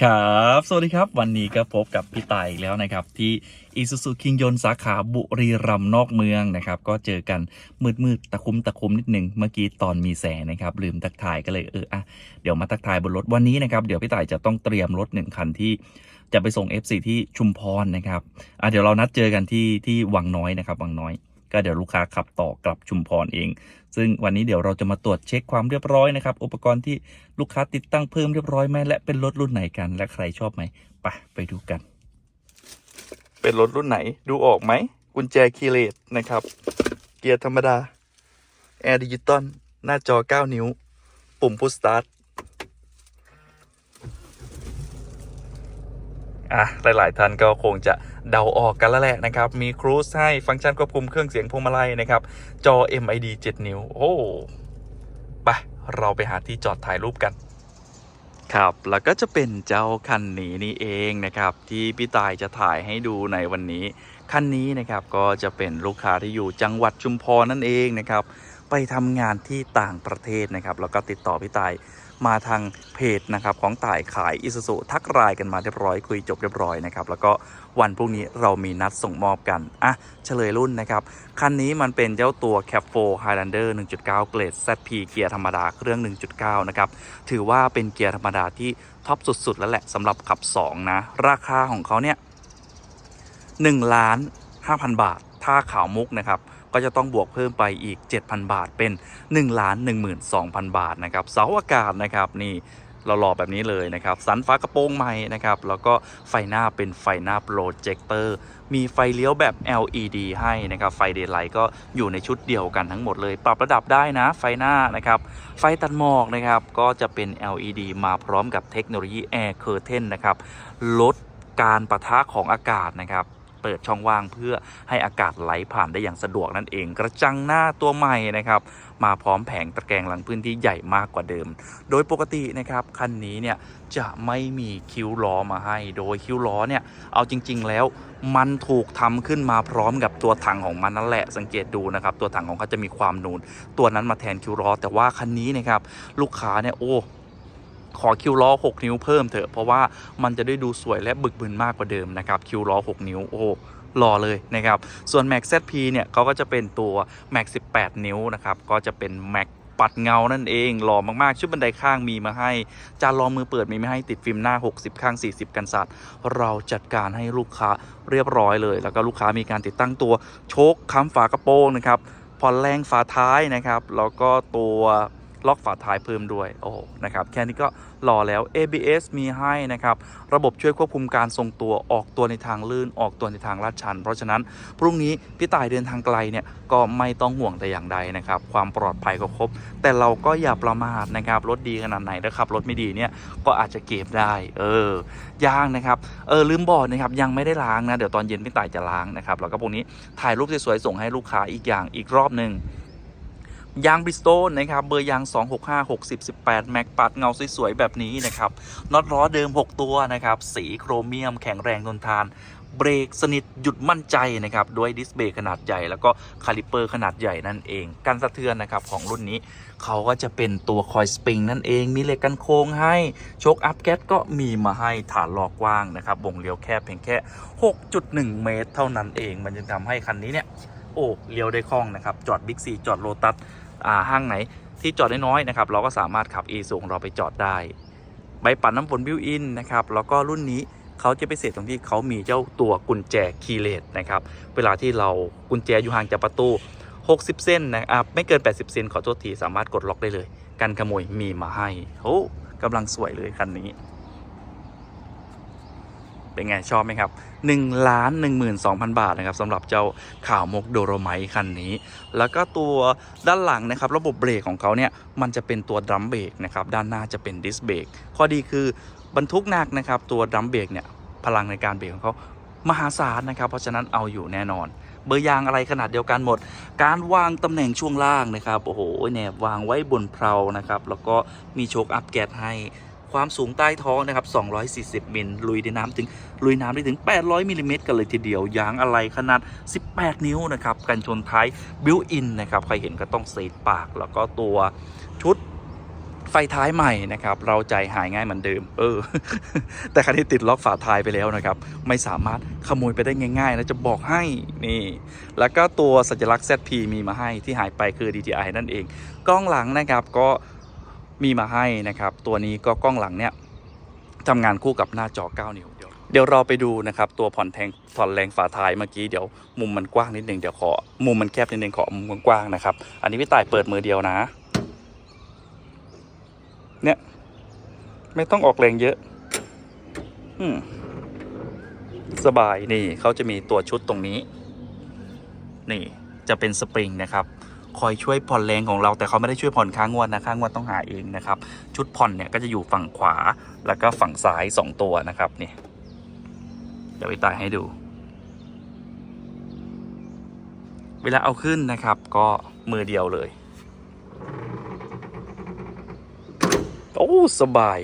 ครับ สวัสดีครับ วันนี้ก็พบกับพี่ต่ายอีกแล้วนะครับ ที่อีซูซูคิงยนสาขาบุรีรัมย์นอกเมืองนะครับ ก็เจอกันมืดมืดๆตะคุมตะคุมนิดหนึ่งเมื่อกี้ตอนมีแสงนะครับ ลืมทักทายก็เลยเอออะเดี๋ยวมาทักทายบนรถวันนี้นะครับ เดี๋ยวพี่ต่ายจะต้องเตรียมรถหนึ่งคันที่จะไปส่ง FC ที่ชุมพรนะครับอะเดี๋ยวเรานัดเจอกันที่ที่วังน้อยนะครับวังน้อย ก็เดี๋ยวลูกค้าขับต่อกลับชุมพรเอง ซึ่งวันนี้เดี๋ยวเราจะมาตรวจเช็คความเรียบร้อยนะครับ อุปกรณ์ที่ลูกค้าติดตั้งเพิ่มเรียบร้อยไหมและเป็นรถรุ่นไหนกัน และใครชอบไหมไปไปดูกัน เป็นรถรุ่นไหนดูออกไหมกุญแจคีเลสนะครับ เกียร์ธรรมดาแอร์ดิจิตอลหน้าจอ 9 นิ้ว ปุ่มพุชสตาร์ท อะหลาย ๆ ท่านก็คงจะเดาออกกันแล้วแหละนะครับ มีครูซให้ฟังก์ชันควบคุมเครื่องเสียงพวงมาลัยนะครับ จอ MID 7 นิ้ว โอ้ไปเราไปหาที่จอดถ่ายรูปกันครับแล้วก็จะเป็นเจ้าคันนี้นี่เองนะครับ ที่พี่ตายจะถ่ายให้ดูในวันนี้ คันนี้นะครับก็จะเป็นลูกค้าที่อยู่จังหวัดชุมพรนั่นเองนะครับ ไปทำงานที่ต่างประเทศนะครับ แล้วก็ติดต่อพี่ตาย มาทางเพจนะครับของต่ายขายอิสุสุทักรายกันมาเรียบร้อยคุยจบเรียบร้อยนะครับแล้วก็วันพรุ่งนี้เรามีนัดส่งมอบกันอะเฉลยรุ่นนะครับคันนี้มันเป็นเจ้าตัว Cap 4 Highlander 1.9 เกรด ZP เกียร์ธรรมดาเครื่อง 1.9 นะครับถือว่าเป็นเกียร์ธรรมดาที่ท็อปสุด ๆ แล้วแหละสำหรับขับ 2 นะ ราคาของเขาเนี่ย1ล้าน5,000 บาท ถ้าขาวมุกนะครับ ก็จะต้องบวกเพิ่มไปอีก 7,000 บาทเป็น1ล้าน12,000 บาทนะครับเสาอากาศนะครับนี่เราหล่อแบบนี้เลยนะครับ สันฟ้ากระโปรงใหม่นะครับ แล้วก็ไฟหน้าเป็นไฟหน้าโปรเจคเตอร์ มีไฟเลี้ยวแบบ LED ให้นะครับ ไฟเดย์ไลท์ก็อยู่ในชุดเดียวกันทั้งหมดเลย ปรับระดับได้นะ ไฟหน้านะครับ ไฟตัดหมอกนะครับ ก็จะเป็น LED มาพร้อมกับเทคโนโลยี Air Curtain นะครับ ลดการปะทะของอากาศนะครับ เปิดช่องว่างเพื่อให้อากาศไหลผ่านได้อย่างสะดวกนั่นเอง กระจังหน้าตัวใหม่นะครับ มาพร้อมแผงตะแกรงหลังพื้นที่ใหญ่มากกว่าเดิม โดยปกตินะครับคันนี้เนี่ยจะไม่มีคิ้วล้อมาให้ โดยคิ้วล้อเนี่ยเอาจริง ๆ แล้วมันถูกทำขึ้นมาพร้อมกับตัวถังของมันนั่นแหละสังเกตดูนะครับ ตัวถังของเขาจะมีความนูน ตัวนั้นมาแทนคิ้วล้อแต่ว่าคันนี้นะครับลูกค้าเนี่ยโอ้ ขอคิวล้อ 6 นิ้วเพิ่มเถอะ เพราะว่ามันจะได้ดูสวยและบึกบึนมากกว่าเดิมนะครับ คิวล้อ 6 นิ้ว โอ้หล่อเลยนะครับ ส่วน Max ZP เนี่ยเขาก็จะเป็นตัว Max 18 นิ้วนะครับ ก็จะเป็น Max ปัดเงา นั่นเอง หล่อมากๆ ชุดบันไดข้างมีมาให้ จานรองมือเปิดมีมาให้ติดฟิล์มหน้า 60 ข้าง 40 กันสัตว์เราจัดการให้ลูกค้าเรียบร้อยเลย แล้วก็ลูกค้ามีการติดตั้งตัวโชคค้ำฝากระโปรงนะครับผ่อนแรงฝาท้ายนะครับ แล้วก็ตัว ล็อกฝาท้ายเพิ่มด้วย โอ้โหนะครับ แค่นี้ก็รอแล้ว ABS มีให้นะครับ ระบบช่วยควบคุมการทรงตัวออกตัวในทางลื่นออกตัวในทางลาดชัน เพราะฉะนั้นพรุ่งนี้พี่ต่ายเดินทางไกลเนี่ยก็ไม่ต้องห่วงแต่อย่างใดนะครับ ความปลอดภัยก็ครบ แต่เราก็อย่าประมาทนะครับ รถดีขนาดไหนนะครับรถไม่ดีเนี่ยก็อาจจะเก็บได้ เออยางนะครับ เออลืมบอกนะครับยังไม่ได้ล้างนะ เดี๋ยวตอนเย็นพี่ต่ายจะล้างนะครับ แล้วก็พวกนี้ถ่ายรูปสวยๆส่งให้ลูกค้าอีกอย่างอีกรอบหนึ่ง ยางบริสโตนนะครับเบอร์ยาง 265 60 18 แม็กปัดเงาสวยๆ แบบนี้นะครับน็อตล้อเดิม 6 ตัวนะครับ สีโครเมียมแข็งแรงทนทาน เบรกสนิทหยุดมั่นใจนะครับ ด้วยดิสเบรกขนาดใหญ่ แล้วก็คาลิเปอร์ขนาดใหญ่นั่นเองการสะเทือนนะครับของรุ่นนี้เขาก็จะเป็นตัวคอยสปริงนั่นเอง มีเหล็กกันโค้งให้โชคอัพแก๊สก็มีมาให้ฐานล้อกว้างนะครับบ่งเลี้ยวแคบเพียงแค่ 6.1 เมตร เท่านั้นเอง มันจึงทำให้คันนี้เนี่ยโอ้เลี้ยวได้คล่องนะครับจอดบิ๊กซีจอดโลตัส ห้างไหนที่จอดได้น้อยนะครับ เราก็สามารถขับ e สูงเราไปจอดได้ ใบปัดน้ำฝนบิวอินนะครับ แล้วก็รุ่นนี้เขาจะพิเศษตรงที่เขามีเจ้าตัวกุญแจคีย์เลสนะครับ เวลาที่เรากุญแจอยู่ห่างจากประตู 60 เส้นนะครับไม่เกิน 80 เซนขอโทษทีสามารถกดล็อกได้เลย กันขโมยมีมาให้โอ้กำลังสวยเลยคันนี้ เป็นไงชอบไหมครับ1ล้าน12,000บาทนะครับสำหรับเจ้าข่าวมกโดโรไมท์คันนี้ แล้วก็ตัวด้านหลังนะครับ ระบบเบรกของเขาเนี่ยมันจะเป็นตัวดรัมเบรกนะครับด้านหน้าจะเป็นดิสเบรกข้อดีคือบรรทุกหนักนะครับตัวดรัมเบรกเนี่ยพลังในการเบรกของเขามหาศาลนะครับ เพราะฉะนั้นเอาอยู่แน่นอน เบอร์ยางอะไรขนาดเดียวกันหมด การวางตำแหน่งช่วงล่างนะครับโอ้โหแนบวางไว้บนเพลานะครับแล้วก็มีโชคอัพแกสให้ ความสูงใต้ท้องนะครับ 240มิลลุยในน้ำถึงลุยน้ำได้ถึง 800มิลลิเมตรกันเลยทีเดียวยางอะไรขนาด 18 นิ้วนะครับกันชนท้ายบิวอินนะครับ ใครเห็นก็ต้องเซตปากแล้วก็ตัวชุดไฟท้ายใหม่นะครับ เราใจหายง่ายเหมือนเดิม เออ แต่คันที่ติดล็อกฝาท้ายไปแล้วนะครับ ไม่สามารถขโมยไปได้ง่ายๆนะจะบอกให้นี่ แล้วก็ตัวสัญลักษณ์ ZP มีมาให้ที่หายไปคือ DJI นั่นเอง กล้องหลังนะครับก็ มีมาให้นะครับ ตัวนี้ก็กล้องหลังเนี่ยทำงานคู่กับหน้าจอ 9 นิ้ว เดี๋ยวเดี๋ยวราไปดูนะครับ ตัวผ่อนแทงผ่อนแรงฝาท้ายเมื่อกี้เดี๋ยวมุมมันกว้างนิดนึงเดี๋ยวขอมุมมันแคบนิดนึงขอมุมกว้างนะครับ อันนี้พี่ต่ายเปิดมือเดียวนะ เนี่ย ไม่ต้องออกแรงเยอะ อืมสบายนี่เขาจะมีตัวชุดตรงนี้ นี่จะเป็นสปริงนะครับ คอยช่วยผ่อนแรงของเรา แต่เขาไม่ได้ช่วยผ่อนค้างงวดนะค้างงวดต้องหาเองนะครับ ชุดผ่อนเนี่ยก็จะอยู่ฝั่งขวาแล้วก็ฝั่งซ้ายสองตัวนะครับนี่เดี๋ยวไปตายให้ดู เวลาเอาขึ้นนะครับ ก็มือเดียวเลยโอ้สบาย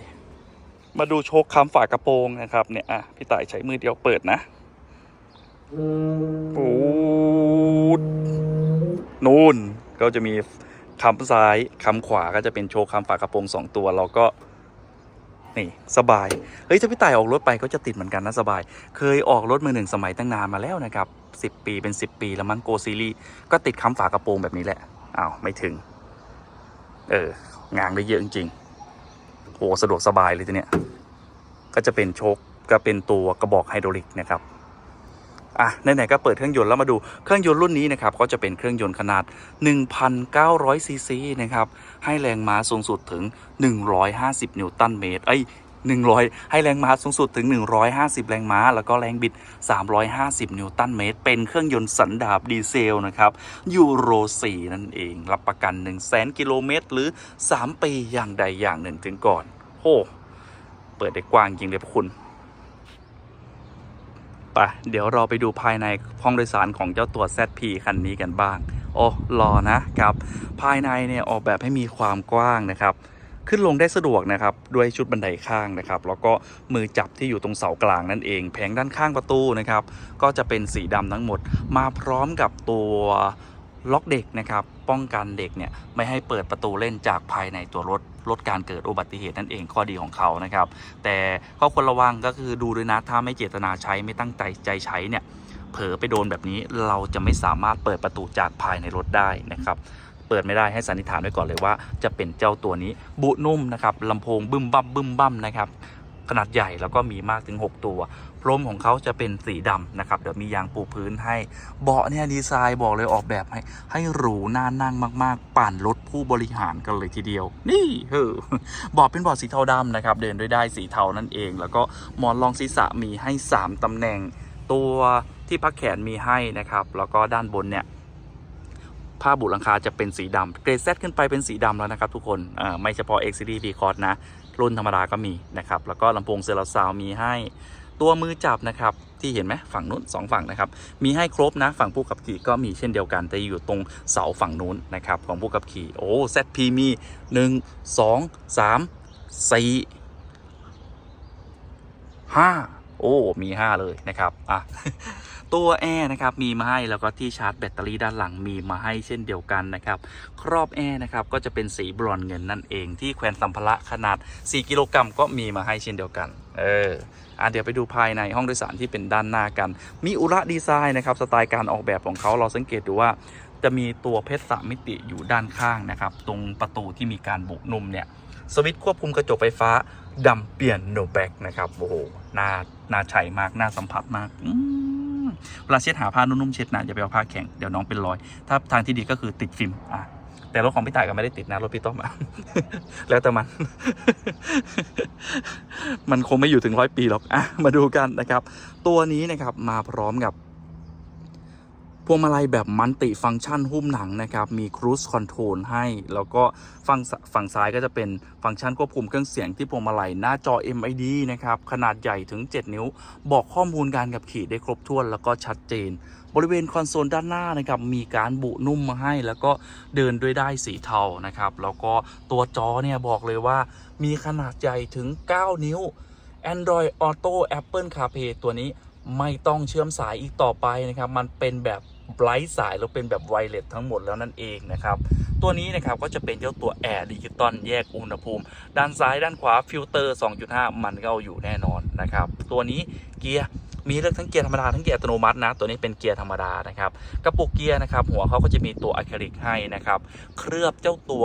มาดูโชคคำฝากระโปรงนะครับเนี่ยอะพี่ต่ายใช้มือเดียวเปิดนะโอ้นู่น ก็จะมีคำซ้ายคำขวาก็จะเป็นโชว์คำฝากระโปรงสองตัวเราก็นี่สบาย เฮ้ยถ้าพี่ต่ายออกรถไปก็จะติดเหมือนกันนะสบาย เคยออกรถมือหนึ่งสมัยตั้งนานมาแล้วนะครับสิบปีเป็นสิบปีแล้วมั้งโกซีรีก็ติดคำฝากระโปรงแบบนี้แหละอ้าวไม่ถึง เอองางได้เยอะจริงโอ้สะดวกสบายเลยทีเนี้ยก็จะเป็นโชคก็เป็นตัวกระบอกไฮดรอลิกนะครับ อะไหนๆก็เปิดเครื่องยนต์แล้วมาดูเครื่องยนต์รุ่นนี้นะครับก็จะเป็นเครื่องยนต์ขนาด 1,900ซีซีนะครับให้แรงม้าสูงสุดถึง 150 นิวตันเมตรเอ้100 ให้แรงม้าสูงสุดถึง 150 แรงม้า แล้วก็แรงบิด 350 นิวตันเมตร เป็นเครื่องยนต์สันดาปดีเซลนะครับ ยูโร 4 นั่นเอง รับประกัน1 0 0 0 0 0 กิโลเมตร หรือ 3 ปี อย่างใดอย่างหนึ่งถึงก่อน โอ้ เปิดได้กว้างจริงเลยพวกคุณ ปเดี๋ยวเราไปดูภายในห้องโดยสารของเจ้าตัว ZP คันนี้กันบ้าง โอ้รอนะครับ ภายในเนี่ยออกแบบให้มีความกว้างนะครับ ขึ้นลงได้สะดวกนะครับ ด้วยชุดบันไดข้างนะครับ แล้วก็มือจับที่อยู่ตรงเสากลางนั่นเอง แผงด้านข้างประตูนะครับ ก็จะเป็นสีดำทั้งหมด มาพร้อมกับตัวล็อกเด็กนะครับ ป้องกันเด็กเนี่ยไม่ให้เปิดประตูเล่นจากภายในตัวรถลดการเกิดอุบัติเหตุนั่นเองข้อดีของเขานะครับ แต่ข้อควรระวังก็คือดูด้วยนะถ้าไม่เจตนาใช้ไม่ตั้งใจใจใช้เนี่ยเผลอไปโดนแบบนี้เราจะไม่สามารถเปิดประตูจากภายในรถได้นะครับเปิดไม่ได้ให้สันนิษฐานไว้ก่อนเลยว่าจะเป็นเจ้าตัวนี้บุนุ่มนะครับลำโพงบึ้มบั้มบึ้มบั้มนะครับ ขนาดใหญ่แล้วก็มีมากถึง 6 ตัวพรมของเขาจะเป็นสีดำนะครับเดี๋ยวมียางปูพื้นให้ เบาะเนี่ยดีไซน์บอกเลยออกแบบให้ ให้หรูน่านั่งมาก ๆ ปั่นรถผู้บริหารกันเลยทีเดียว นี่เฮ้อเบาะเป็นเบาะสีเทาดำนะครับ เดินด้วยได้สีเทานั่นเอง แล้วก็หมอนรองศีรษะมีให้ 3ตำแหน่ง ตัวที่พักแขนมีให้นะครับ แล้วก็ด้านบนเนี่ยผ้าบุหลังคาจะเป็นสีดำเกรด Z ขึ้นไปเป็นสีดำแล้วนะครับทุกคน ไม่เฉพาะ X Series V Cross นะ รุ่นธรรมดาก็มีนะครับแล้วก็ลำโพงเซราซาวมีให้ตัวมือจับนะครับที่เห็นไหมฝั่งนู้นสองฝั่งนะครับมีให้ครบนะฝั่งผู้ขับขี่ก็มีเช่นเดียวกัน แต่อยู่ตรงเสาฝั่งนู้นนะครับของผู้ขับขี่โอ้ ZP มี 1 2 3 4 5 โอ้มี 5 เลยนะครับอะ ตัวแอร์นะครับมีมาให้แล้วก็ที่ชาร์จแบตเตอรี่ด้านหลังมีมาให้เช่นเดียวกันนะครับครอบแอร์นะครับก็จะเป็นสีบรอนเงินนั่นเอง ที่แขวนสัมภาระขนาด 4 กิโลกรัมก็มีมาให้เช่นเดียวกัน เอออะเดี๋ยวไปดูภายในห้องโดยสารที่เป็นด้านหน้ากัน มีอุระดีไซน์นะครับสไตล์การออกแบบของเขาเราสังเกตดูว่าจะมีตัวเพชรสามมิติอยู่ด้านข้างนะครับ ตรงประตูที่มีการบุกนุ่มเนี่ย สวิตช์ควบคุมกระจกไฟฟ้าดำเปลี่ยนโนแบ็กนะครับ โอ้โหน่าน่าใช้มาก น่าสัมผัสมากอื เวลาเช็ดหาผ้านุ่มๆเช็ดนะอย่าไปเอาผ้าแข็งเดี๋ยวน้องเป็นรอย ถ้าทางที่ดีก็คือติดฟิล์มอะแต่รถของพี่ต่ายก็ไม่ได้ติดนะรถพี่ต้อมอะแล้วแต่มัน มันคงไม่อยู่ถึงร้อยปีหรอกอะมาดูกันนะครับ ตัวนี้นะครับมาพร้อมกับ พวงมาลัยแบบมันติฟังก์ชันหุ้มหนังนะครับ มีครู i คอนโทรลให้ แล้วก็ฝั่งฝั่งซ้ายก็จะเป็นฟังก์ชันควบคุมเครื่องเสียงที่พวงมาลัยหน้าจอ MID นะครับ ขนาดใหญ่ถึง 7 นิ้ว บอกข้อมูลการขับขี่ได้ครบถ้วนแล้วก็ชัดเจน บริเวณคอนโซลด้านหน้านะครับมีการบุนุ่มมาให้ แล้วก็เดินด้วยได้สีเทานะครับ แล้วก็ตัวจอเนี่ยบอกเลยว่ามีขนาดใหญ่ถึง 9 นิ้ว Android Auto Apple CarPlay ตัวนี้ไม่ต้องเชื่อมสายอีกต่อไปนะครับ มันเป็นแบบ ไร้สายแล้วเป็นแบบไวเลสทั้งหมดแล้วนั่นเองนะครับ ตัวนี้นะครับก็จะเป็นเจ้าตัวแอร์ดิจิตอลแยกอุณหภูมิ ด้านซ้ายด้านขวาฟิลเตอร์ 2.5 มันก็เอาอยู่แน่นอนนะครับ ตัวนี้เกียร์มีเลือกทั้งเกียร์ธรรมดาทั้งเกียร์อัตโนมัตินะ ตัวนี้เป็นเกียร์ธรรมดานะครับ กระปุกเกียร์นะครับ หัวเขาก็จะมีตัวอะคริลิกให้นะครับ เคลือบเจ้าตัว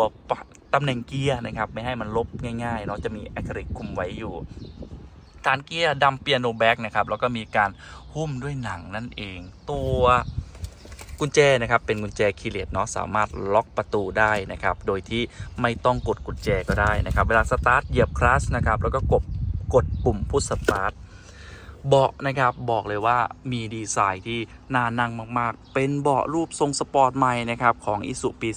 ตำแหน่งเกียร์นะครับ ไม่ให้มันลบง่ายๆเนาะจะมีอะคริลิกคุมไว้อยู่ฐานเกียร์ดำเปียโนแบ็กนะครับ แล้วก็มีการหุ้มด้วยหนังนั่นเอง ตัว กุญแจนะครับเป็นกุญแจคีย์เลสเนาะสามารถล็อกประตูได้นะครับโดยที่ไม่ต้องกดกุญแจก็ได้นะครับเวลาสตาร์ทเหยียบคลัสนะครับแล้วก็กดกดปุ่มพุชสตาร์ทเบาะนะครับบอกเลยว่ามีดีไซน์ที่น่านั่งมาก ๆ เป็นเบาะรูปทรงสปอร์ตใหม่นะครับของอิสุปี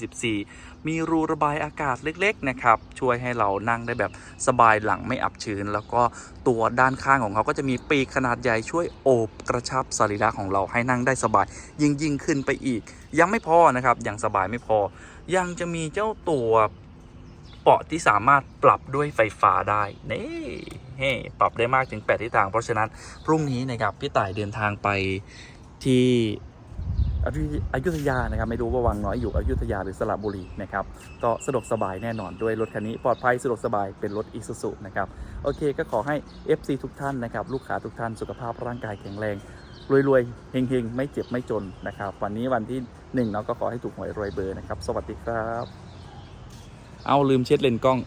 2024 มีรูระบายอากาศเล็กๆนะครับช่วยให้เรานั่งได้แบบสบายหลังไม่อับชื้น แล้วก็ตัวด้านข้างของเขาก็จะมีปีกขนาดใหญ่ช่วยโอบกระชับสรีระของเราให้นั่งได้สบายยิ่งยิ่งขึ้นไปอีก ยังไม่พอนะครับยังสบายไม่พอ ยังจะมีเจ้าตัวเบาะที่สามารถปรับด้วยไฟฟ้าได้นี่เฮ้ปรับได้มากถึง 8 ทิศทาง เพราะฉะนั้นพรุ่งนี้นะครับพี่ต่ายเดินทางไปที่ อยุอยุธยานะครับไม่รู้ว่าวังน้อยอยู่อยุธยาหรือสระบุรีนะครับก็สะดวกสบายแน่นอนด้วยรถคันนี้ปลอดภัยสะดวกสบายเป็นรถอีซูซุนะครับโอเคก็ขอให้ FC ทุกท่านนะครับลูกค้าทุกท่านสุขภาพร่างกายแข็งแรงรวยๆเฮงๆ ไม่เจ็บไม่จนนะครับ วันนี้วันที่หนึ่งเนาะก็ขอให้ถูกหวยรวยเบอร์นะครับ สวัสดีครับ เอาลืมเช็ดเลนกล้อง